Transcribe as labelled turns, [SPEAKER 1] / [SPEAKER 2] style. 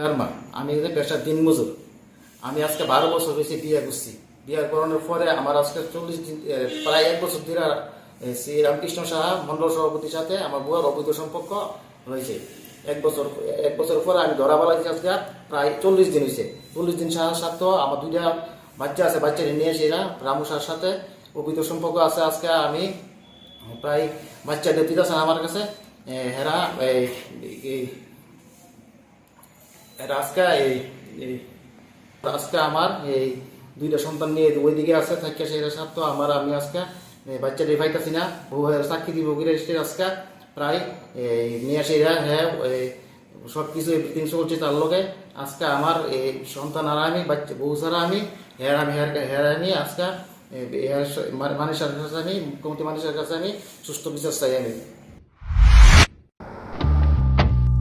[SPEAKER 1] শর্মা আমি যে পেশা দিন মজুর। আমি আজকে বারো বছর হয়েছে বিয়ে করছি। বিয়ে করানোর পরে আমার আজকে চল্লিশ দিন প্রায় এক বছর ধরে শ্রী রামকৃষ্ণ সাহা মন্ডল সভাপতির সাথে আমার বুয়ার অবৈধ সম্পর্ক হয়েছে এক বছর এক বছর পরে আমি ধরা বলা আজকে প্রায় চল্লিশ দিন হয়েছে। চল্লিশ দিন সাহার সাথে আমার দুইটা বাচ্চা আছে, বাচ্চা নিয়ে এসে এরা, রামু সাহার সাথে। অবৈধ সম্পর্ক আছে আজকে আমি, প্রায় বাচ্চা দিতে আছে আমার কাছে হেরা এই আজকে এই আজকে আমার, এই দুইটা সন্তান নিয়ে ওইদিকে আছে থাকে সেটা তো আমার, আমি আজকে বাচ্চা রেফাইতেছি না, বউ সাক্ষী দিব গিরে আজকে প্রায় এই নিয়ে আসে এরা হ্যাঁ সব কিছু এভরিথিং চলছে তার লগে। আজকে আমার এই সন্তান আর আমি, বাচ্চা, বউ ছাড়া আমি, হেয়ার আমি, হেয়ার হেয়ার আমি, আজকে মানে- মানুষের কাছে আমি, মুখ্যমন্ত্রী মানুষের কাছে আমি, সুস্থ বিচার চাই আমি।